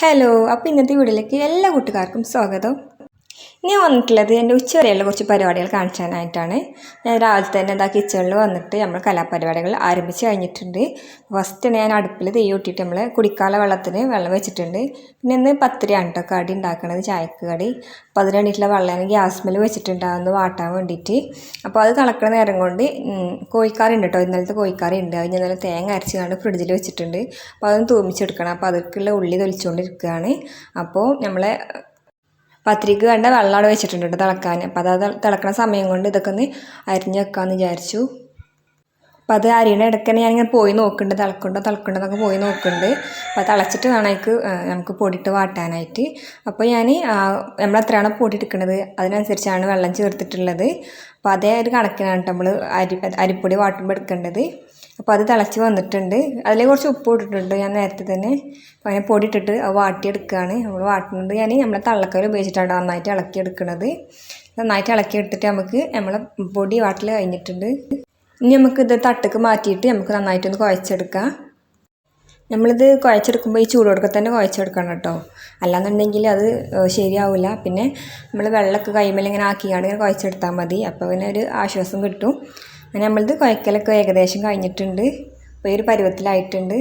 Hello അപ്പോൾ ഇന്നത്തെ വീഡിയോയിലേക്ക് എല്ലാ കൂട്ടുകാർക്കും സ്വാഗതം. ഞാൻ വന്നിട്ടുള്ളത് എന്റെ ഉച്ചവരെയുള്ള കുറച്ച് പരിപാടികൾ കാണിച്ചാനായിട്ടാണ് ഞാൻ രാവിലെ തന്നെ എന്താ കിച്ചണിൽ വന്നിട്ട് നമ്മൾ കലാപരിപാടികൾ ആരംഭിച്ച് കഴിഞ്ഞിട്ടുണ്ട്. ഫസ്റ്റ് ഞാൻ അടുപ്പിൽ തീ കൂട്ടിയിട്ട് നമ്മൾ കുടിക്കാല വെള്ളത്തിന് വെള്ളം വെച്ചിട്ടുണ്ട്. പിന്നെ ഇന്ന് പത്തിരിയാണ് കേട്ടോ കടി ഉണ്ടാക്കുന്നത് ചായക്ക് കടി. അപ്പോൾ അതിന് വേണ്ടിയിട്ടുള്ള വെള്ളം ഗ്യാസ്മേൽ വെച്ചിട്ടുണ്ടാകുന്നു വാട്ടാൻ വേണ്ടിയിട്ട്. അപ്പോൾ അത് തിളക്കുന്ന നേരം കൊണ്ട് കോഴിക്കറി ഉണ്ട് കേട്ടോ ഇന്നലത്തെ കോഴിക്കറി ഉണ്ട്. അത് ഞാൻ ഇന്നലെ തേങ്ങ അരച്ച് കണ്ട് ഫ്രിഡ്ജിൽ വെച്ചിട്ടുണ്ട്. അപ്പോൾ അതൊന്ന് തൂമിച്ചെടുക്കണം. അപ്പോൾ അതൊക്കെയുള്ള ഉള്ളി തൊലിച്ചുകൊണ്ടിരിക്കുകയാണ് അപ്പോൾ നമ്മളെ പത്രിക്ക് വേണ്ട വെള്ളം വെച്ചിട്ടുണ്ട് തിളക്കാൻ. അപ്പോൾ അത് തിളക്കണ സമയം കൊണ്ട് ഇതൊക്കെ ഒന്ന് അരിഞ്ഞ് വെക്കാമെന്ന് വിചാരിച്ചു. അപ്പോൾ അത് അരിയുടെ ഇടയ്ക്ക് തന്നെ ഞാനിങ്ങനെ പോയി നോക്കുന്നുണ്ട് തിളക്കുണ്ടോ തിളക്കുണ്ടോ എന്നൊക്കെ പോയി നോക്കുന്നുണ്ട് അപ്പോൾ തിളച്ചിട്ട് വേണം എനിക്ക് നമുക്ക് പൊടിയിട്ട് വാട്ടാനായിട്ട്. അപ്പോൾ ഞാൻ നമ്മൾ എത്രയാണോ പൊടി അതിനനുസരിച്ചാണ് വെള്ളം ചേർത്തിട്ടുള്ളത്. അപ്പോൾ അതേ ഒരു കണക്കിനാണ് നമ്മൾ അരി അരിപ്പൊടി വാട്ടുമ്പോൾ എടുക്കേണ്ടത്. അപ്പോൾ അത് തിളച്ച് വന്നിട്ടുണ്ട്. അതിൽ കുറച്ച് ഉപ്പ് ഇട്ടിട്ടുണ്ട് ഞാൻ നേരത്തെ തന്നെ. അപ്പോൾ അതിനെ പൊടി ഇട്ടിട്ട് വാട്ടിയെടുക്കുകയാണ് നമ്മൾ വാട്ടുന്നത് ഞാൻ നമ്മളെ തള്ളക്കൽ ഉപയോഗിച്ചിട്ടാണ് നന്നായിട്ട് ഇളക്കിയെടുക്കുന്നത് നന്നായിട്ട് ഇളക്കി എടുത്തിട്ട് നമുക്ക് നമ്മളെ പൊടി വാട്ടിൽ കഴിഞ്ഞിട്ടുണ്ട്. ഇനി നമുക്കിത് തട്ടക്ക് മാറ്റിയിട്ട് നമുക്ക് നന്നായിട്ടൊന്ന് കുഴച്ചെടുക്കാം. നമ്മളിത് കുഴച്ചെടുക്കുമ്പോൾ ഈ ചൂടോടൊക്കെ തന്നെ കുഴച്ചെടുക്കണം കേട്ടോ. അല്ലാന്നുണ്ടെങ്കിൽ അത് ശരിയാവില്ല പിന്നെ നമ്മൾ വെള്ളമൊക്കെ കൈമേൽ ഇങ്ങനെ ആക്കിയാണ് ഇങ്ങനെ കുഴച്ചെടുത്താൽ മതി. അപ്പോൾ പിന്നെ ഒരു ആശ്വാസം കിട്ടും. അങ്ങനെ നമ്മളിത് കുഴക്കലൊക്കെ ഏകദേശം കഴിഞ്ഞിട്ടുണ്ട്. അപ്പോൾ ഒരു പരുവത്തിലായിട്ടുണ്ട്.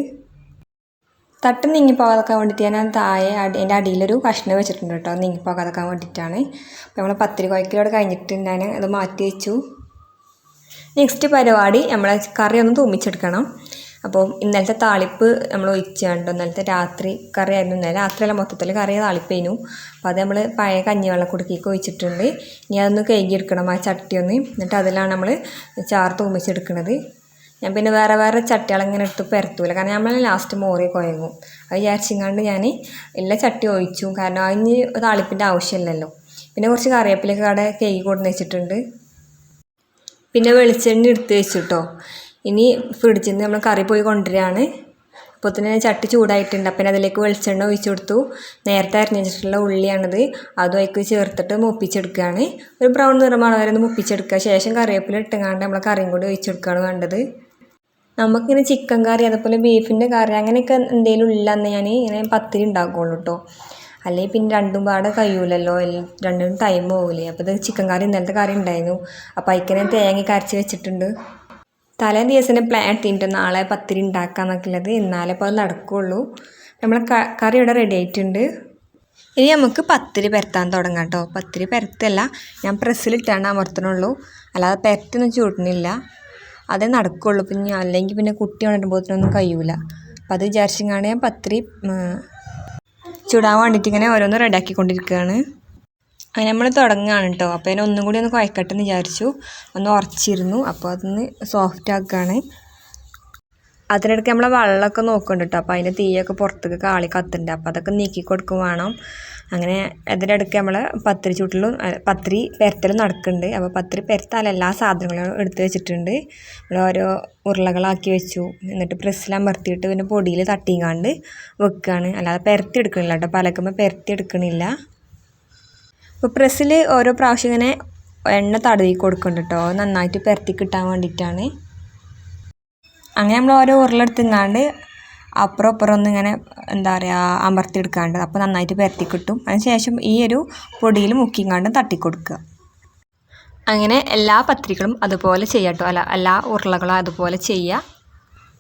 തട്ട് നീങ്ങിപ്പോകാതെക്കാൻ വേണ്ടിയിട്ട് ഞാൻ താഴെ എന്റെ അടിയിലൊരു കഷ്ണം വെച്ചിട്ടുണ്ട് കേട്ടോ. നീങ്ങിപ്പോകാതെക്കാൻ വേണ്ടിയിട്ടാണ്. അപ്പോൾ നമ്മൾ പത്തിരി കുഴക്കലോട് കഴിഞ്ഞിട്ട് ഞാൻ അത് മാറ്റി വെച്ചു. നെക്സ്റ്റ് പരിപാടി നമ്മൾ കറി ഒന്ന് തൂമിച്ചെടുക്കണം. അപ്പോൾ ഇന്നലത്തെ താളിപ്പ് നമ്മൾ ഒഴിച്ചാണ്ട് ഇന്നലത്തെ രാത്രി കറി ആയിരുന്നു ഇന്നലെ രാത്രിയല്ല മൊത്തത്തിൽ കറി താളിപ്പേനു. അപ്പോൾ അത് നമ്മൾ പഴയ കഞ്ഞിവെള്ളം കുടുക്കിയൊക്കെ ഒഴിച്ചിട്ടുണ്ട്. ഇനി അതൊന്ന് കഴുകിയെടുക്കണം ആ ചട്ടി ഒന്ന്. എന്നിട്ട് അതിലാണ് നമ്മൾ ചാറ് തൂമിച്ചെടുക്കുന്നത് ഞാൻ പിന്നെ വേറെ വേറെ ചട്ടികൾ ഇങ്ങനെ എടുത്ത് പെരത്തൂല. കാരണം നമ്മൾ ലാസ്റ്റ് മോറി കുഴങ്ങും. അത് വിചാരിച്ചിങ്ങാണ്ട് ഞാൻ എല്ലാ ചട്ടി ഒഴിച്ചു. കാരണം അതിന് താളിപ്പിന്റെ ആവശ്യമില്ലല്ലോ. പിന്നെ കുറച്ച് കറിവേപ്പിലൊക്കെ അവിടെ കേക്ക് കൊണ്ടുവന്ന് വെച്ചിട്ടുണ്ട്. പിന്നെ വെളിച്ചെണ്ണ എടുത്ത് വെച്ചിട്ടോ. ഇനി ഫ്രിഡ്ജിൽ നിന്ന് നമ്മൾ കറി പോയി കൊണ്ടുവരികയാണ്. അപ്പോൾ തന്നെ ചട്ടി ചൂടായിട്ടുണ്ട്. അപ്പം അതിലേക്ക് വെളിച്ചെണ്ണ ഒഴിച്ചു കൊടുത്തു. നേരത്തെ അരിഞ്ഞിട്ടുള്ള ഉള്ളിയാണത്. അതും ചേർത്തിട്ട് മുപ്പിച്ചെടുക്കുകയാണ്. ഒരു ബ്രൗൺ നിറമാണ് വരെ ഒന്ന് മുപ്പിച്ചെടുക്കുക. ശേഷം കറിവേപ്പില ഇട്ടുങ്ങാണ്ട് നമ്മൾ കറിയും കൂടി ഒഴിച്ചെടുക്കുകയാണ് വേണ്ടത്. നമുക്കിങ്ങനെ ചിക്കൻ കറി അതുപോലെ ബീഫിന്റെ കറി അങ്ങനെയൊക്കെ എന്തെങ്കിലും ഉള്ളതെന്ന് ഞാൻ ഇങ്ങനെ പത്തിരി ഉണ്ടാക്കുകയുള്ളൂ കേട്ടോ അല്ലെങ്കിൽ പിന്നെ രണ്ടും പാടെ കഴിയൂലല്ലോ. രണ്ടും ടൈം പോകില്ലേ അപ്പോൾ ഇത് ചിക്കൻ കറി ഇന്നലത്തെ കറി ഉണ്ടായിരുന്നു അപ്പോൾ അതിക്കനെ തേങ്ങ കരച്ച് വെച്ചിട്ടുണ്ട്. തലേ ദിവസം പ്ലാൻ ഇട്ടിട്ടുണ്ട് നാളെ പത്തിരി ഉണ്ടാക്കാന്നൊക്കെ ഉള്ളത് എന്നാലേ അപ്പോൾ അത് നടക്കുകയുള്ളൂ നമ്മൾ കറി ഇവിടെ റെഡി ആയിട്ടുണ്ട്. ഇനി നമുക്ക് പത്തിരി പരത്താൻ തുടങ്ങാം കേട്ടോ പത്തിരി പരത്തല്ല. ഞാൻ പ്രസ്സിലിട്ടാണ് അമർത്തണുള്ളൂ. അല്ലാതെ പരത്തൊന്നും ചൂടണില്ല അതേ നടക്കുകയുള്ളൂ പിന്നെ അല്ലെങ്കിൽ പിന്നെ കുട്ടി ഉണരുമ്പോഴത്തേനൊന്നും കഴിയൂല. അപ്പം അത് വിചാരിച്ചിങ്ങാണ് ഞാൻ പത്തിരി ചുടാൻ വേണ്ടിയിട്ട് ഇങ്ങനെ ഓരോന്ന് റെഡിയാക്കിക്കൊണ്ടിരിക്കുകയാണ് അങ്ങനെ നമ്മൾ തുടങ്ങുകയാണ് കേട്ടോ അപ്പോൾ അതിനെ ഒന്നും കൂടി ഒന്ന് കുഴക്കട്ടെ എന്ന് വിചാരിച്ചു. ഒന്ന് ഉറച്ചിരുന്നു. അപ്പോൾ അതൊന്ന് സോഫ്റ്റ് ആക്കുകയാണ് അതിനിടയ്ക്ക് നമ്മൾ വെള്ളമൊക്കെ നോക്കുന്നുണ്ട് കേട്ടോ അപ്പോൾ അതിന്റെ തീയൊക്കെ പുറത്തേക്ക് കാളി കത്തുന്നുണ്ട്. അപ്പോൾ അതൊക്കെ നീക്കി കൊടുക്കും വേണം. അങ്ങനെ അതിനിടയ്ക്ക് നമ്മൾ പത്തിരി ചുട്ടലും പത്തിരി പെരത്തലും നടക്കുന്നുണ്ട്. അപ്പോൾ പത്തിരി പെരത്താൽ എല്ലാ സാധനങ്ങളും എടുത്ത് വെച്ചിട്ടുണ്ട്. നമ്മൾ ഓരോ ഉരുളകളാക്കി വെച്ചു. എന്നിട്ട് പ്രസ്സിൽ അമർത്തിയിട്ട് പിന്നെ പൊടിയിൽ തട്ടിങ്ങാണ്ട് വെക്കുകയാണ് അല്ലാതെ പെരത്തി എടുക്കണില്ല കേട്ടോ. പലക്കുമ്പോൾ പെരത്തി എടുക്കണില്ല. അപ്പോൾ പ്രസ്സിൽ ഓരോ പ്രാവശ്യം ഇങ്ങനെ എണ്ണ തടവി കൊടുക്കുന്നുണ്ട് കേട്ടോ. നന്നായിട്ട് പെരത്തി കിട്ടാൻ വേണ്ടിയിട്ടാണ്. അങ്ങനെ നമ്മൾ ഓരോ ഉരുളെടുത്തിങ്ങാണ്ട് അപ്പുറം അപ്പുറം ഒന്ന് ഇങ്ങനെ എന്താ പറയുക അമർത്തിയെടുക്കാണ്ട് അപ്പോൾ നന്നായിട്ട് പരത്തി കിട്ടും. അതിന് ശേഷം ഈ ഒരു പൊടിയിൽ മുക്കിങ്ങാണ്ട് തട്ടിക്കൊടുക്കുക. അങ്ങനെ എല്ലാ പത്രികളും അതുപോലെ ചെയ്യാട്ടോ അല്ല എല്ലാ ഉരുളകളും അതുപോലെ ചെയ്യുക.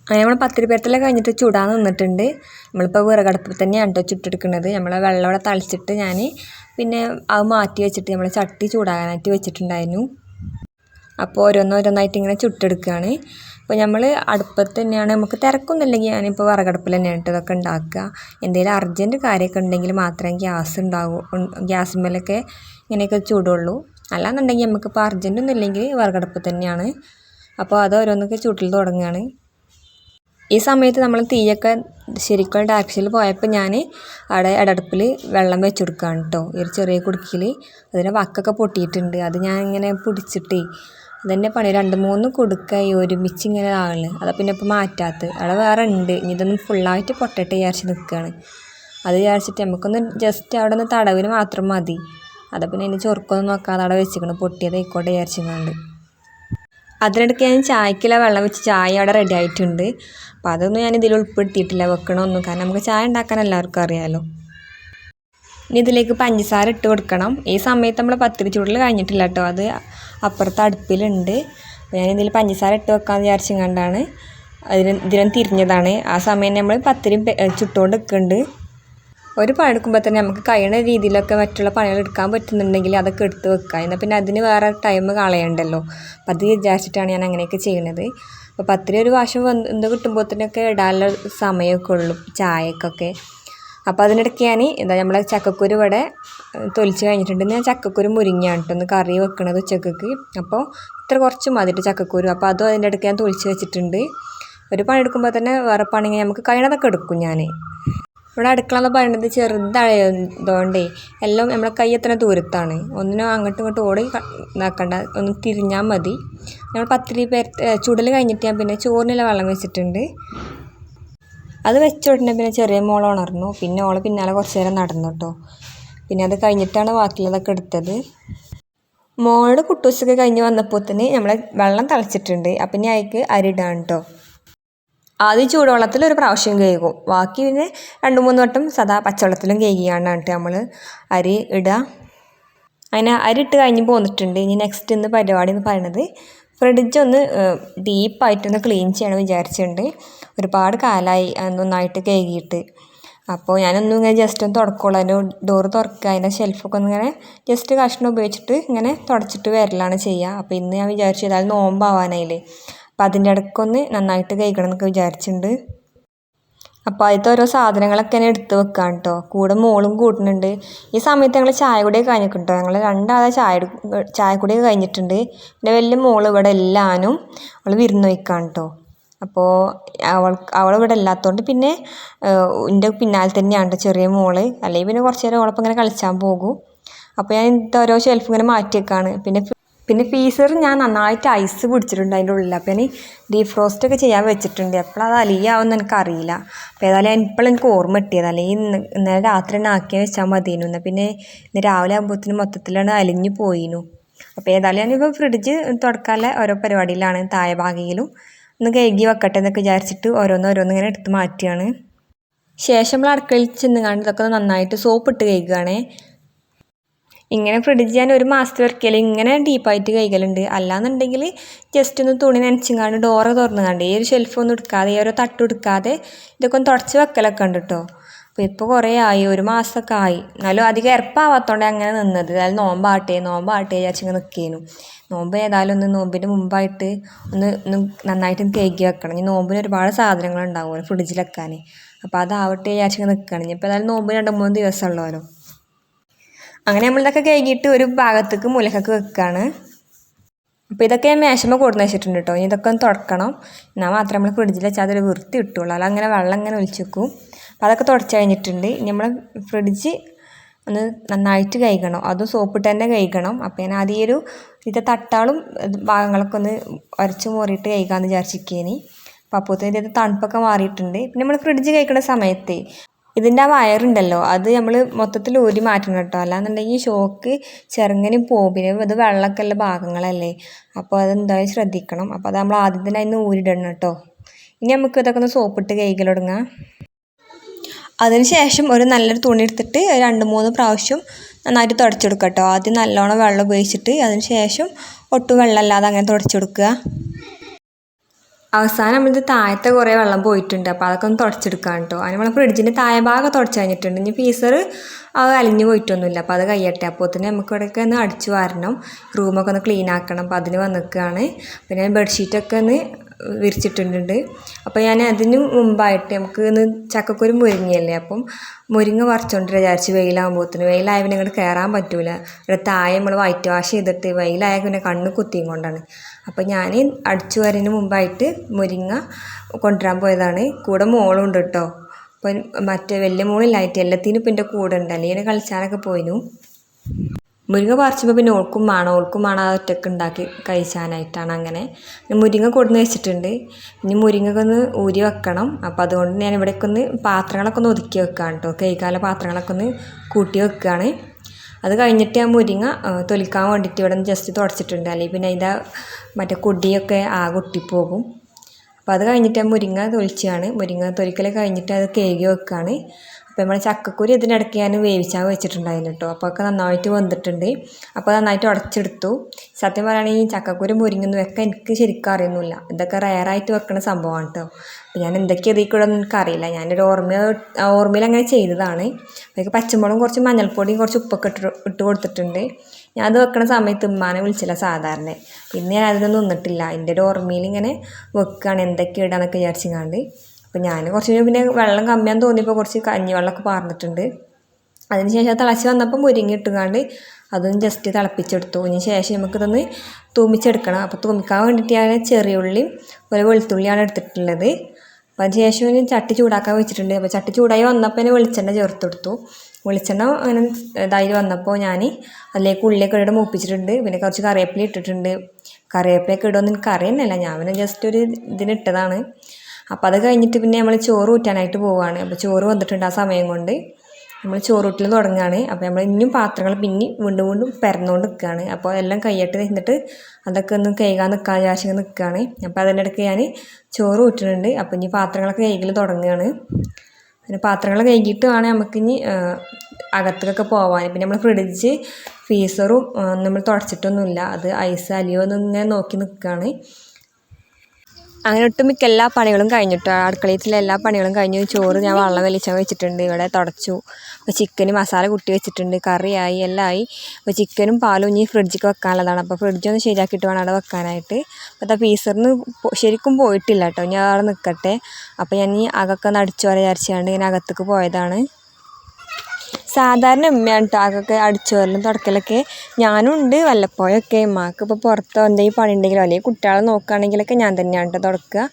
അങ്ങനെ നമ്മൾ പത്തിരി പരത്തെല്ലാം കഴിഞ്ഞിട്ട് ചൂടാൻ നിന്നിട്ടുണ്ട്. നമ്മളിപ്പോൾ വിറകടുപ്പിൽ തന്നെയാണ് കേട്ടോ ചുട്ടെടുക്കുന്നത്. നമ്മൾ വെള്ളം ഇവിടെ തളിച്ചിട്ട് ഞാൻ പിന്നെ അത് മാറ്റി വെച്ചിട്ട് നമ്മൾ ചട്ടി ചൂടാകാനായിട്ട് വെച്ചിട്ടുണ്ടായിരുന്നു. അപ്പോൾ ഓരോന്നോരോന്നായിട്ട് ഇങ്ങനെ ചുട്ടെടുക്കുകയാണ്. അപ്പോൾ നമ്മൾ അടുപ്പത്ത് തന്നെയാണ് നമുക്ക് തിരക്കൊന്നുമില്ലെങ്കിൽ ഞാനിപ്പോൾ വിറകടുപ്പിൽ തന്നെയാണ് ഇതൊക്കെ ഉണ്ടാക്കുക എന്തെങ്കിലും അർജന്റ് കാര്യമൊക്കെ ഉണ്ടെങ്കിൽ മാത്രമേ ഗ്യാസ് ഉണ്ടാവൂ. ഗ്യാസിന്മേലൊക്കെ ഇങ്ങനെയൊക്കെ ചൂടുള്ളൂ. അല്ലാന്നുണ്ടെങ്കിൽ നമുക്കിപ്പോൾ അർജന്റ് ഒന്നും ഇല്ലെങ്കിൽ വിറകടുപ്പ് തന്നെയാണ് അപ്പോൾ അത് ഓരോന്നൊക്കെ ചൂട്ടിൽ തുടങ്ങുകയാണ്. ഈ സമയത്ത് നമ്മൾ തീയൊക്കെ ശരിക്കും ഡാക്സിൽ പോയപ്പോൾ ഞാൻ അവിടെ ഇടടുപ്പിൽ വെള്ളം വെച്ച് കൊടുക്കുകയാണ് കേട്ടോ ഒരു ചെറിയ കുടുക്കിൽ അതിന്റെ വക്കൊക്കെ പൊട്ടിയിട്ടുണ്ട്. അത് ഞാൻ ഇങ്ങനെ പിടിച്ചിട്ടേ അതന്നെ പണി. രണ്ട് മൂന്ന് കൊടുക്കായി ഒരുമിച്ച് ഇങ്ങനെ ആൾ അതാ പിന്നെ ഇപ്പോൾ മാറ്റാത്തത്. അവിടെ വേറെ ഉണ്ട് ഇനി ഇതൊന്നും ഫുള്ളായിട്ട് പൊട്ടട്ടെ വിചാരിച്ച് നിൽക്കുകയാണ് അത് വിചാരിച്ചിട്ട് നമുക്കൊന്ന് ജസ്റ്റ് അവിടെ ഒന്ന് തടവിന് മാത്രം മതി. അതാ പിന്നെ അതിന് ചൊറുക്കൊന്നും നോക്കാതെ അവിടെ വെച്ചിരിക്കണം പൊട്ടിയത് ആയിക്കോട്ടെ വിചാരിച്ചിങ്ങാണ്ട്. അതിനിടയ്ക്ക് ഞാൻ ചായക്കുള്ള വെള്ളം വെച്ച് ചായ അവിടെ റെഡി ആയിട്ടുണ്ട്. അപ്പോൾ അതൊന്നും ഞാൻ ഇതിൽ ഉൾപ്പെടുത്തിയിട്ടില്ല. വെക്കണമൊന്നും കാരണം നമുക്ക് ചായ ഉണ്ടാക്കാൻ എല്ലാവർക്കും അറിയാമല്ലോ ഇനി ഇതിലേക്ക് പഞ്ചസാര ഇട്ട് കൊടുക്കണം. ഈ സമയത്ത് നമ്മൾ പത്തിരി ചൂടിൽ കഴിഞ്ഞിട്ടില്ല കേട്ടോ. അത് അപ്പുറത്ത് അടുപ്പിലുണ്ട്. ഞാൻ ഇതിൽ പഞ്ചസാര ഇട്ട് വെക്കാമെന്ന് വിചാരിച്ചും കണ്ടാണ് അതിന് ഇതിനും തിരിഞ്ഞതാണ്. ആ സമയം നമ്മൾ പത്തിരി ചുട്ടുകൊണ്ട് നിൽക്കുന്നുണ്ട് ഒരു പണി എടുക്കുമ്പോൾ തന്നെ നമുക്ക് കഴിയുന്ന രീതിയിലൊക്കെ മറ്റുള്ള പണികൾ എടുക്കാൻ പറ്റുന്നുണ്ടെങ്കിൽ അതൊക്കെ എടുത്ത് വെക്കുക എന്നാൽ പിന്നെ അതിന് വേറെ ടൈം കളയണ്ടല്ലോ. അപ്പം അത് വിചാരിച്ചിട്ടാണ് ഞാൻ അങ്ങനെയൊക്കെ ചെയ്യണത്. അപ്പോൾ പത്തിരി ഒരു വാശം വന്ന് എന്ത് കിട്ടുമ്പോഴത്തേനൊക്കെ ഇടാനുള്ള സമയമൊക്കെ ഉള്ളൂ. ചായക്കൊക്കെ. അപ്പോൾ അതിനിടയ്ക്ക് ഞാൻ എന്താ നമ്മളെ ചക്കക്കുരു ഇവിടെ തൊലിച്ച് കഴിഞ്ഞിട്ടുണ്ട്. ഞാൻ ചക്കക്കുരു മുരിങ്ങയാണ് കേട്ടോ ഒന്ന് കറി വെക്കണത് ഉച്ചക്കക്ക്. അപ്പോൾ ഇത്ര കുറച്ച് മതിട്ട് ചക്കക്കുരു. അപ്പോൾ അതും അതിന്റെ ഇടയ്ക്ക് ഞാൻ തൊലിച്ച് വെച്ചിട്ടുണ്ട്. ഒരു പണി എടുക്കുമ്പോൾ തന്നെ വേറെ പണി നമുക്ക് കഴിയണതൊക്കെ എടുക്കും ഞാൻ ഇവിടെ അടുക്കള എന്ന് പറയുന്നത് ചെറുതായതുകൊണ്ടേ എല്ലാം നമ്മളെ കൈ എത്ര ദൂരത്താണ്. ഒന്നിനും അങ്ങോട്ടും ഇങ്ങോട്ടും ഓടി നടക്കണ്ട ഒന്ന് തിരിഞ്ഞാൽ മതി. നമ്മൾ പത്തിരി പേർ ചുടൽ കഴിഞ്ഞിട്ട് ഞാൻ പിന്നെ ചോറിനുള്ള വെള്ളം വെച്ചിട്ടുണ്ട്. അത് വെച്ച പിന്നെ ചെറിയ മോൾ ഉണർന്നു. പിന്നെ ഓളെ പിന്നാലെ കുറച്ച് നേരം നടന്നു കേട്ടോ പിന്നെ അത് കഴിഞ്ഞിട്ടാണ് ബാക്കിയുള്ളതൊക്കെ എടുത്തത്. മോളുടെ കുട്ടൂസൊക്കെ കഴിഞ്ഞ് വന്നപ്പോൾ തന്നെ നമ്മൾ വെള്ളം തിളച്ചിട്ടുണ്ട്. അപ്പം ഇനി അയക്ക് അരിടാണ് കേട്ടോ ആദ്യം ചൂടുവെള്ളത്തിൽ ഒരു പ്രാവശ്യം കേൾക്കും ബാക്കി പിന്നെ രണ്ട് മൂന്ന് വട്ടം സദാ പച്ചവെള്ളത്തിലും കേൾക്കുകയാണ് കേട്ടോ നമ്മൾ അരി ഇടുക അങ്ങനെ അരി ഇട്ട് കഴിഞ്ഞ് പോന്നിട്ടുണ്ട്. ഇനി നെക്സ്റ്റ് ഇന്ന് പരിപാടി എന്ന് പറയുന്നത് ഫ്രിഡ്ജ് ഒന്ന് ഡീപ്പായിട്ടൊന്ന് ക്ലീൻ ചെയ്യണം വിചാരിച്ചിട്ടുണ്ട്. ഒരുപാട് കാലമായി നന്നായിട്ട് കഴുകിയിട്ട്. അപ്പോൾ ഞാനൊന്നും ഇങ്ങനെ ജസ്റ്റ് ഒന്ന് തുടക്കുള്ളൂ. അതിന്റെ ഡോറ് തുറക്കുക അതിന്റെ ഷെൽഫൊക്കെ ഒന്ന് ഇങ്ങനെ ജസ്റ്റ് കഷ്ണം ഉപയോഗിച്ചിട്ട് ഇങ്ങനെ തുടച്ചിട്ട് വരലാണ് ചെയ്യുക. അപ്പോൾ ഇന്ന് ഞാൻ വിചാരിച്ചു ഏതായാലും നോമ്പാവാനായില്ലേ. അപ്പോൾ അതിന്റെ ഇടയ്ക്കൊന്ന് നന്നായിട്ട് കഴിക്കണം എന്നൊക്കെ വിചാരിച്ചിട്ടുണ്ട്. അപ്പോൾ അതിലത്തെ ഓരോ സാധനങ്ങളൊക്കെ ഞാൻ എടുത്ത് വെക്കാം കേട്ടോ കൂടെ മോളും കൂട്ടുന്നുണ്ട്. ഈ സമയത്ത് ഞങ്ങൾ ചായ കൂടെ കഴിഞ്ഞിട്ടുണ്ട് ഞങ്ങൾ രണ്ടാളെ ചായ ചായ കൂടെ കഴിഞ്ഞിട്ടുണ്ട്. എന്റെ വലിയ മോൾ ഇവിടെ എല്ലാനും അവൾ വിരുന്ന് വയ്ക്കാം കേട്ടോ അപ്പോൾ അവൾ ഇവിടെ ഇല്ലാത്തതുകൊണ്ട് പിന്നെ എന്റെ പിന്നാലെ തന്നെയാണ് ചെറിയ മോൾ അല്ലെങ്കിൽ പിന്നെ കുറച്ച് നേരം അവളപ്പം ഇങ്ങനെ കളിച്ചാൻ പോകും. അപ്പോൾ ഞാൻ ഇത് ഓരോ ഷെൽഫ് ഇങ്ങനെ മാറ്റി വെക്കാണ് പിന്നെ പിന്നെ ഫീസർ ഞാൻ നന്നായിട്ട് ഐസ് പിടിച്ചിട്ടുണ്ട് അതിന്റെ ഉള്ളിൽ അപ്പോൾ ഞാൻ ഡീഫ്രോസ്റ്റ് ഒക്കെ ചെയ്യാൻ വെച്ചിട്ടുണ്ട്. അപ്പോൾ അത് അലിയാവുമെന്ന് എനിക്കറിയില്ല. അപ്പോൾ ഏതായാലും ഇപ്പോൾ എനിക്ക് ഓർമ്മ കിട്ടിയത്. അല്ലെങ്കിൽ ഇന്ന് ഇന്നലെ രാത്രി തന്നെ ആക്കി വെച്ചാൽ മതിയെന്നു എന്നാൽ പിന്നെ ഇന്ന് രാവിലെ ആകുമ്പോഴത്തേനും മൊത്തത്തിലാണ് അലിഞ്ഞു പോയിനു. അപ്പോൾ ഏതായാലും ഞാനിപ്പോൾ ഫ്രിഡ്ജ് തുടക്കാനുള്ള ഓരോ പരിപാടിയിലാണ്. താഴെ ഭാഗയിലും ഒന്ന് കഴുകി വെക്കട്ടെ എന്നൊക്കെ വിചാരിച്ചിട്ട് ഓരോന്ന് ഓരോന്ന് ഇങ്ങനെ എടുത്ത് മാറ്റിയാണ്. ശേഷം നമ്മൾ അടുക്കളയിൽ ചെന്ന് കാണും ഇതൊക്കെ നന്നായിട്ട് സോപ്പ് ഇട്ട് കഴുകുകയാണേ ഇങ്ങനെ ഫ്രിഡ്ജ് ഞാൻ ഒരു മാസത്തിൽ വർക്കിയാൽ ഇങ്ങനെ ഡീപ്പായിട്ട് കഴുകലുണ്ട്. അല്ലാന്നുണ്ടെങ്കിൽ ജസ്റ്റ് ഒന്ന് തുണി നനച്ചിങ്ങാണ്ട് ഡോറ് തുറന്നു കണ്ട് ഈ ഒരു ഷെൽഫ് ഒന്നും എടുക്കാതെ ഈ ഒരു തട്ടും എടുക്കാതെ ഇതൊക്കെ ഒന്ന് തുടച്ച് വെക്കലൊക്കെ ഉണ്ട് കേട്ടോ അപ്പോൾ ഇപ്പോൾ കുറേ ആയി ഒരു മാസമൊക്കെ ആയി. എന്നാലും അധികം ഇറപ്പാവാത്തോണ്ട് അങ്ങനെ നിന്നത്. അതായത് നോമ്പാട്ടെ നോമ്പാട്ടെ വിചാരിച്ച് ഇങ്ങനെ നിൽക്കേനു നോമ്പ് ഏതായാലും ഒന്ന് നോമ്പിന്റെ മുമ്പായിട്ട് ഒന്ന് ഒന്ന് നന്നായിട്ട് കഴുകി വെക്കണം. ഇനി നോമ്പിന് ഒരുപാട് സാധനങ്ങൾ ഉണ്ടാവുമല്ലോ ഫ്രിഡ്ജിൽ വെക്കാൻ. അപ്പോൾ അതാവട്ടെ വിചാരിച്ച് ഇങ്ങനെ ഇനി ഇനിയിപ്പോൾ ഏതായാലും നോമ്പ് രണ്ട് മൂന്ന് ദിവസം ഉള്ളവരോ അങ്ങനെ നമ്മളിതൊക്കെ കഴുകിയിട്ട് ഒരു ഭാഗത്തേക്ക് മുലക്കൊക്കെ വെക്കുകയാണ് അപ്പോൾ ഇതൊക്കെ ഞാൻ മേശമ്മ കൊടുന്ന് വെച്ചിട്ടുണ്ട് കേട്ടോ ഇനി ഇതൊക്കെ ഒന്ന് തുടക്കണം. എന്നാൽ മാത്രമേ നമ്മൾ ഫ്രിഡ്ജിൽ വെച്ചാൽ അതൊരു വൃത്തി കിട്ടുള്ളൂ അല്ല അങ്ങനെ വെള്ളം അങ്ങനെ ഒലിച്ചു വെക്കും അപ്പോൾ അതൊക്കെ തുടച്ച് കഴിഞ്ഞിട്ടുണ്ട്. നമ്മൾ ഫ്രിഡ്ജ് ഒന്ന് നന്നായിട്ട് കഴുകണം. അതും സോപ്പിട്ട് തന്നെ കഴുകണം. അപ്പോൾ ഞാൻ ആദ്യം ഒരു ഇതിന്റെ തട്ടാളും ഭാഗങ്ങളൊക്കെ ഒന്ന് ഉരച്ച് മോറിയിട്ട് കഴുകാമെന്ന് വിചാരിച്ചിരിക്കേനി. അപ്പോൾ അപ്പോഴത്തെ ഇതിന്റെ തണുപ്പൊക്കെ മാറിയിട്ടുണ്ട്. പിന്നെ നമ്മൾ ഫ്രിഡ്ജ് കഴിക്കുന്ന സമയത്ത് ഇതിന്റെ ആ വയറുണ്ടല്ലോ അത് നമ്മൾ മൊത്തത്തിൽ ഊരി മാറ്റണം കേട്ടോ. അല്ലാന്നുണ്ടെങ്കിൽ ഷോക്ക് ചെറുങ്ങനെ പോകും. ഇത് വെള്ളമൊക്കെ ഉള്ള ഭാഗങ്ങളല്ലേ അപ്പോൾ അതെന്തായാലും ശ്രദ്ധിക്കണം. അപ്പോൾ അത് നമ്മൾ ആദ്യം തന്നെ അതിന് ഊരിടണം കേട്ടോ. ഇനി നമുക്ക് ഇതൊക്കെ ഒന്ന് സോപ്പിട്ട് കൈകൾ തുടങ്ങാം. അതിനുശേഷം ഒരു നല്ലൊരു തുണി എടുത്തിട്ട് രണ്ട് മൂന്ന് പ്രാവശ്യം നന്നായിട്ട് തുടച്ചെടുക്കുക കേട്ടോ. ആദ്യം നല്ലോണം വെള്ളം ഉപയോഗിച്ചിട്ട് അതിന് ശേഷം ഒട്ടും വെള്ളമല്ലാതെ അങ്ങനെ തുടച്ചെടുക്കുക. അവസാനം നമ്മളിത് താഴത്തെ കുറേ വെള്ളം പോയിട്ടുണ്ട്. അപ്പോൾ അതൊക്കെ ഒന്ന് തുടച്ചെടുക്കാം കേട്ടോ. അതിന് നമ്മൾ ഫ്രിഡ്ജിന്റെ താഴെ ഭാഗം തുടച്ച് കഴിഞ്ഞിട്ടുണ്ട്. ഇനി ഫീസർ അത് അലിഞ്ഞു പോയിട്ടൊന്നുമില്ല. അപ്പോൾ അത് കഴിയട്ടെ അപ്പോൾ തന്നെ നമുക്ക് ഇവിടെയൊക്കെ ഒന്ന് അടിച്ചു വാരണം. റൂമൊക്കെ ഒന്ന് ക്ലീൻ ആക്കണം. അപ്പോൾ അതിന് വന്നിക്കുകയാണ് പിന്നെ ബെഡ്ഷീറ്റൊക്കെ ഒന്ന് വിരിച്ചിട്ടുണ്ട് അപ്പോൾ ഞാൻ അതിന് മുമ്പായിട്ട് നമുക്ക് ഇന്ന് ചക്കക്കുരു മുരിങ്ങയല്ലേ അപ്പം മുരിങ്ങ വറച്ചോണ്ട് വിചാരിച്ച് വെയിലാകുമ്പോത്തിന് വെയിലായ പിന്നെ ഇങ്ങോട്ട് കയറാൻ പറ്റൂല. ഇവിടെ താഴെ നമ്മൾ വൈറ്റ് വാഷ് ചെയ്തിട്ട് വെയിലായ പിന്നെ കണ്ണ് കുത്തിയും കൊണ്ടാണ്. അപ്പോൾ ഞാൻ അടിച്ചു വരുന്നതിന് മുമ്പായിട്ട് മുരിങ്ങ കൊണ്ടുവരാൻ പോയതാണ്. കൂടെ മോളും ഉണ്ട് കേട്ടോ അപ്പം മറ്റേ വലിയ മോളില്ലായിട്ട് എല്ലാത്തിനും ഇപ്പം എന്റെ കൂടെ ഉണ്ട്. അല്ലെങ്കിൽ കളിച്ചാനൊക്കെ പോയിനു. മുരിങ്ങ പറിച്ചപ്പോൾ പിന്നെ ഓൾക്കും വേണം ഓൾക്കും വേണം അത് ഒറ്റയ്ക്ക് ഉണ്ടാക്കി കഴിച്ചാനായിട്ടാണ് അങ്ങനെ. മുരിങ്ങ കൊടുന്ന് വെച്ചിട്ടുണ്ട്. ഇനി മുരിങ്ങക്കൊന്ന് ഒന്ന് ഊരി വെക്കണം. അപ്പോൾ അതുകൊണ്ട് ഞാൻ ഇവിടേക്ക് ഒന്ന് പാത്രങ്ങളൊക്കെ ഒന്ന് ഒതുക്കി വെക്കുകയാണ് കേട്ടോ കൈകാല പാത്രങ്ങളൊക്കെ ഒന്ന് കൂട്ടി വെക്കുകയാണ് അത് കഴിഞ്ഞിട്ട് ആ മുരിങ്ങ തൊലിക്കാൻ വേണ്ടിയിട്ട് ഇവിടെ നിന്ന് ജസ്റ്റ് തുടച്ചിട്ടുണ്ട്. അല്ലെങ്കിൽ പിന്നെ അതിന്റെ മറ്റേ കൊടിയൊക്കെ ആകെ ഒട്ടിപ്പോകും അപ്പോൾ അത് കഴിഞ്ഞിട്ട് ആ മുരിങ്ങ തൊലിച്ചാണ്. മുരിങ്ങ തൊലിക്കൽ കഴിഞ്ഞിട്ട് അത് കഴുകി വെക്കുകയാണ് അപ്പോൾ നമ്മൾ ചക്കക്കുരി ഇതിനിടയ്ക്ക് ഞാൻ വേവിച്ചാൽ വെച്ചിട്ടുണ്ടായിരുന്നു കേട്ടോ. അപ്പോൾ ഒക്കെ നന്നായിട്ട് വന്നിട്ടുണ്ട്. അപ്പോൾ നന്നായിട്ട് ഉടച്ചെടുത്തു. സത്യം പറയുകയാണെങ്കിൽ ഈ ചക്കക്കുരി മുരിങ്ങുന്നു ഒക്കെ എനിക്ക് ശരിക്കും അറിയുന്നില്ല. ഇതൊക്കെ റയറായിട്ട് വെക്കുന്ന സംഭവമാണ് കേട്ടോ. അപ്പോൾ ഞാൻ എന്തൊക്കെ ഇതിൽ കൂടെ ഒന്നും എനിക്കറിയില്ല ഞാനൊരു ഓർമ്മ ഓർമ്മയിൽ അങ്ങനെ ചെയ്തതാണ്. അതിലേക്ക് പച്ചമുളകും കുറച്ച് മഞ്ഞൾപ്പൊടിയും കുറച്ച് ഉപ്പൊക്കെ ഇട്ട് ഇട്ട് കൊടുത്തിട്ടുണ്ട്. ഞാൻ അത് വെക്കണ സമയത്ത് ഉമ്മാനെ വിളിച്ചില്ല സാധാരണ. പിന്നെ ഞാൻ അതിനൊന്നും നിന്നിട്ടില്ല. എന്റെ ഒരു ഓർമ്മയിൽ ഇങ്ങനെ വെക്കുകയാണ് എന്തൊക്കെ ഇടാന്നൊക്കെ വിചാരിച്ചിങ്ങാണ്ട്. അപ്പോൾ ഞാൻ കുറച്ച് പിന്നെ വെള്ളം കമ്മിയാന്ന് തോന്നിയപ്പോൾ കുറച്ച് കഞ്ഞി കഞ്ഞിവെള്ളമൊക്കെ പാർന്നിട്ടുണ്ട്. അതിന് ശേഷം തിളച്ച് വന്നപ്പോൾ മുരിങ്ങി ഇട്ടുകൊണ്ട് അതൊന്ന് ജസ്റ്റ് തിളപ്പിച്ചെടുത്തു. അതിന് ശേഷം നമുക്കിതൊന്ന് തൂമിച്ചെടുക്കണം. അപ്പോൾ തൂമിക്കാൻ വേണ്ടിയിട്ട് ഞാൻ ചെറിയ ഉള്ളിയും ഒരു വെളുത്തുള്ളിയാണ് എടുത്തിട്ടുള്ളത്. അപ്പോൾ അതിന് ശേഷം ചട്ടി ചൂടാക്കാൻ വെച്ചിട്ടുണ്ട്. അപ്പോൾ ചട്ടി ചൂടായി വന്നപ്പോൾ തന്നെ വെളിച്ചെണ്ണ ചേർത്ത് കൊടുത്തു. വെളിച്ചെണ്ണ അങ്ങനെ ഇതായി വന്നപ്പോൾ ഞാൻ അതിലേക്ക് ഉള്ളിയൊക്കെ ഇട്ട് മൂപ്പിച്ചിട്ടുണ്ട്. പിന്നെ കുറച്ച് കറിവേപ്പില ഇട്ടിട്ടുണ്ട്. കറിവേപ്പിലൊക്കെ ഇടുമെന്ന് എനിക്ക് അറിയുന്നില്ല. ഞാൻ പിന്നെ ജസ്റ്റ് ഒരു ഇതിനിട്ടതാണ് അപ്പോൾ അത് കഴിഞ്ഞിട്ട് പിന്നെ നമ്മൾ ചോറ് ഊറ്റാനായിട്ട് പോവുകയാണ് അപ്പോൾ ചോറ് വന്നിട്ടുണ്ട് ആ സമയം കൊണ്ട്. നമ്മൾ ചോറൂട്ടിൽ തുടങ്ങുകയാണ് അപ്പോൾ നമ്മൾ ഇനിയും പാത്രങ്ങൾ പിന്നെ വീണ്ടും വീണ്ടും പരന്നുകൊണ്ട് നിൽക്കുകയാണ് അപ്പോൾ എല്ലാം കൈയിട്ട് നിന്നിട്ട് അതൊക്കെ ഒന്ന് കൈകാൻ നിൽക്കാൻ വിചാരിച്ചു നിൽക്കുകയാണ് അപ്പോൾ അതിന്റെ ഇടയ്ക്ക് ഞാൻ ചോറ് ഊറ്റുന്നുണ്ട് അപ്പോൾ ഇനി പാത്രങ്ങളൊക്കെ കൈകിൽ തുടങ്ങുകയാണ് പിന്നെ പാത്രങ്ങൾ കഴുകിയിട്ട് വേണം നമുക്കിനി അകത്തേക്കൊക്കെ പോകാൻ പിന്നെ നമ്മൾ ഫ്രിഡ്ജ് ഫ്രീസറും നമ്മൾ തുടച്ചിട്ടൊന്നുമില്ല. അത് ഐസ് അലിയോ എന്നിങ്ങനെ നോക്കി നിൽക്കുകയാണ് അങ്ങനെ ഒട്ടുമിക്ക എല്ലാ പണികളും കഴിഞ്ഞിട്ട്. അടുക്കളയിലെ എല്ലാ പണികളും കഴിഞ്ഞു. ചോറ് ഞാൻ വെള്ളം വലിച്ചാൽ വെച്ചിട്ടുണ്ട്. ഇവിടെ തുടച്ചു. അപ്പോൾ ചിക്കന് മസാല കുട്ടി വെച്ചിട്ടുണ്ട്. കറിയായി എല്ലാം ആയി. അപ്പോൾ ചിക്കനും പാലും ഇനി ഫ്രിഡ്ജിക്ക് വെക്കാനുള്ളതാണ്. അപ്പോൾ ഫ്രിഡ്ജ് ഒന്ന് ശരിയാക്കിയിട്ട് വേണം അവിടെ വെക്കാനായിട്ട്. അപ്പോൾ ആ ഫീസറിന് ശരിക്കും പോയിട്ടില്ല കേട്ടോ. ഞാൻ അവിടെ നിൽക്കട്ടെ അപ്പോൾ ഞാൻ ഈ അകൊക്കെ ഒന്ന് അടിച്ചു വരെ വിചാരിച്ചാണ്ട് ഇങ്ങനെ അകത്തേക്ക് പോയതാണ്. സാധാരണ ഉമ്മയാണ് കേട്ടോ അതൊക്കെ അടിച്ചു വരലും തുടക്കലൊക്കെ. ഞാനും ഉണ്ട് വല്ലപ്പോഴൊക്കെ ഉമ്മാക്ക് ഇപ്പോൾ പുറത്തോ എന്തെങ്കിലും പണി ഉണ്ടെങ്കിലോ അല്ലെങ്കിൽ കുട്ടികളെ നോക്കുകയാണെങ്കിലൊക്കെ ഞാൻ തന്നെയാണ് കേട്ടോ തുടക്കുക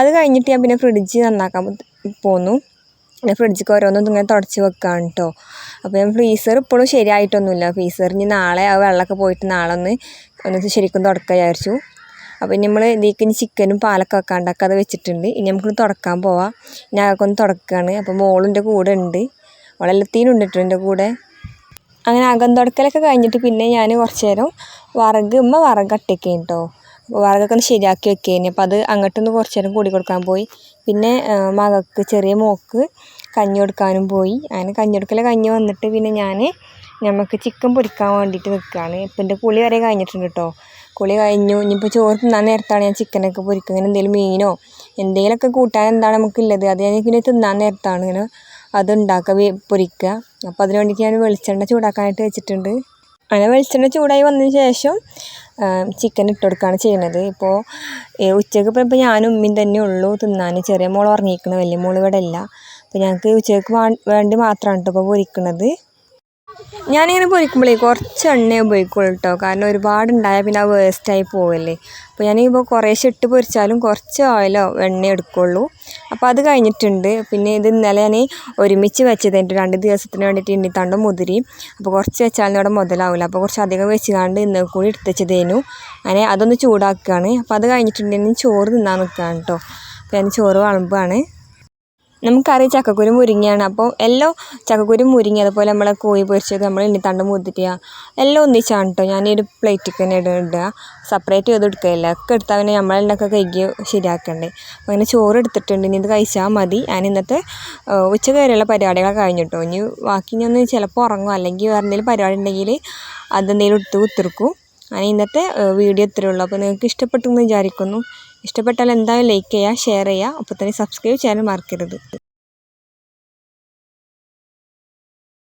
അത് കഴിഞ്ഞിട്ട് ഞാൻ പിന്നെ ഫ്രിഡ്ജ് നന്നാക്കാൻ പോന്നു. പിന്നെ ഫ്രിഡ്ജിക്ക് ഓരോന്നും ഇങ്ങനെ തുടച്ച് വെക്കുകയാണ് കേട്ടോ അപ്പോൾ ഞാൻ ഫ്രീസർ ഇപ്പോഴും ശരിയായിട്ടൊന്നുമില്ല ഫ്രീസർ ഇനി നാളെ ആ വെള്ളമൊക്കെ പോയിട്ട് നാളെ ഒന്ന് ഒന്ന് ശരിക്കും തുടക്കുക വിചാരിച്ചു. അപ്പോൾ ഇനി നമ്മൾ ഇതിലേക്ക് ഇനി ചിക്കനും പാലൊക്കെ വെക്കാണ്ടൊക്കെ അത് വെച്ചിട്ടുണ്ട്. ഇനി നമുക്കൊന്ന് തുടക്കാൻ പോവാം. ഇനി അതൊക്കെ ഒന്ന് തുടക്കുകയാണ് അപ്പോൾ മോളിന്റെ കൂടെ ഉണ്ട് അവളെല്ലാത്തിനും ഉണ്ട് കേട്ടോ എന്റെ കൂടെ. അങ്ങനെ അകം തുടക്കലൊക്കെ കഴിഞ്ഞിട്ട് പിന്നെ ഞാൻ കുറച്ച് നേരം വറക് ഉമ്മ വറക് കട്ടിക്കേം കേട്ടോ വറകൊക്കെ ഒന്ന് ശരിയാക്കി വെക്കേനി. അപ്പോൾ അത് അങ്ങോട്ടൊന്ന് കുറച്ച് നേരം കൂടി കൊടുക്കാൻ പോയി. പിന്നെ മകൾക്ക് ചെറിയ മോക്ക് കഞ്ഞി കൊടുക്കാനും പോയി. അങ്ങനെ കഞ്ഞി കൊടുക്കല കഞ്ഞി വന്നിട്ട് പിന്നെ ഞാൻ നമുക്ക് ചിക്കൻ പൊരിക്കാൻ വേണ്ടിയിട്ട് നിൽക്കുകയാണ് ഇപ്പം എന്റെ കുളി വരെ കഴിഞ്ഞിട്ടുണ്ട് കേട്ടോ കുളി കഴിഞ്ഞു. ഇനിയിപ്പോൾ ചോറ് തിന്നാൻ നേരത്താണ് ഞാൻ ചിക്കനൊക്കെ പൊരിക്കുക അങ്ങനെ എന്തെങ്കിലും മീനോ എന്തെങ്കിലുമൊക്കെ കൂട്ടാൻ എന്താണ് നമുക്കുള്ളത് അത് ഞാൻ പിന്നെ തിന്നാൻ നേരത്താണ്. ഇങ്ങനെ അത് ഉണ്ടാക്കുക പൊരിക്കുക. അപ്പോൾ അതിന് വേണ്ടിയിട്ട് ഞാൻ വെളിച്ചെണ്ണ ചൂടാക്കാനായിട്ട് വെച്ചിട്ടുണ്ട്. അങ്ങനെ വെളിച്ചെണ്ണ ചൂടായി വന്നതിന് ശേഷം ചിക്കൻ ഇട്ട് കൊടുക്കുകയാണ് ചെയ്യുന്നത് ഇപ്പോൾ ഉച്ചയ്ക്ക് ഇപ്പോൾ ഇപ്പോൾ ഞാനും ഉമ്മയും തന്നെ ഉള്ളൂ. തിന്നാൻ ചെറിയ മോൾ ഉറങ്ങിയിരിക്കുന്നത് വലിയ മോൾ ഇവിടെ ഇല്ല അപ്പോൾ ഞങ്ങൾക്ക് ഉച്ചയ്ക്ക് വേണ്ടി മാത്രമാണ് കേട്ടോ ഇപ്പോൾ പൊരിക്കുന്നത് ഞാനിങ്ങനെ പൊരിക്കുമ്പോഴേ കുറച്ച് എണ്ണ ഉപയോഗിക്കുള്ളൂ കേട്ടോ കാരണം ഒരുപാട് ഉണ്ടായാൽ പിന്നെ അത് വേസ്റ്റായി പോവല്ലേ. അപ്പോൾ ഞാനിപ്പോൾ കുറേശ്ശെ ഇട്ട് പൊരിച്ചാലും കുറച്ച് ഓയിലോ എണ്ണയോ എടുക്കുള്ളൂ. അപ്പോൾ അത് കഴിഞ്ഞിട്ടുണ്ട്. പിന്നെ ഇത് ഇന്നലെ ഞാൻ ഒരുമിച്ച് വെച്ചത്. എന്റെ രണ്ട് ദിവസത്തിന് വേണ്ടിയിട്ട് ഇണ്ണിത്തണ്ടും മുതിരി അപ്പോൾ കുറച്ച് വെച്ചാലും ഇവിടെ മുതലാവില്ല അപ്പോൾ കുറച്ച് അധികം വെച്ചുകൊണ്ട് ഇന്ന് കൂടി എടുത്ത് വെച്ചതേനു. അങ്ങനെ അതൊന്ന് ചൂടാക്കുകയാണ് അപ്പോൾ അത് കഴിഞ്ഞിട്ടുണ്ടെങ്കിൽ ചോറ് തിന്നാൻ നിൽക്കുകയാണ് കേട്ടോ അപ്പോൾ ഞാൻ ചോറ് വളമ്പാണ്. നമുക്കറിയാം ചക്കക്കുരു മുരിങ്ങയാണ്. അപ്പോൾ എല്ലാം ചക്കക്കുരു മുരിങ്ങ അതുപോലെ നമ്മളെ കോഴി പൊരിച്ചത് നമ്മൾ എണ്ണിത്തണ്ട് മുതിരിയ എല്ലാം ഒന്നിച്ചാണ് കേട്ടോ ഞാൻ ഒരു പ്ലേറ്റിൽ തന്നെ ഇടുക സെപ്പറേറ്റ് ചെയ്ത് എടുക്കുകയില്ല ഒക്കെ എടുത്താൽ പിന്നെ നമ്മളെണ്ണൊക്കെ കഴുകി ശരിയാക്കണ്ടേ. അപ്പോൾ അങ്ങനെ ചോറ് എടുത്തിട്ടുണ്ട്. ഇനി ഇത് കഴിച്ചാൽ മതി. ഞാൻ ഇന്നത്തെ ഉച്ച കയറിയുള്ള പരിപാടികളൊക്കെ കഴിഞ്ഞിട്ടോ ഇനി ബാക്കി ഞാൻ ചിലപ്പോൾ ഉറങ്ങും. അല്ലെങ്കിൽ വേറെ എന്തെങ്കിലും പരിപാടി ഉണ്ടെങ്കിൽ അതെന്തെങ്കിലും എടുത്ത് കുത്തിർക്കും അങ്ങനെ ഇന്നത്തെ വീഡിയോ ഇത്രയേ ഉള്ളൂ. അപ്പോൾ നിങ്ങൾക്ക് ഇഷ്ടപ്പെട്ടു എന്ന് വിചാരിക്കുന്നു. ഇഷ്ടപ്പെട്ടാൽ എന്തായാലും ലൈക്ക് ചെയ്യുക ഷെയർ ചെയ്യുക. അപ്പോൾ തന്നെ സബ്സ്ക്രൈബ് ചെയ്യാനും മറക്കരുത്.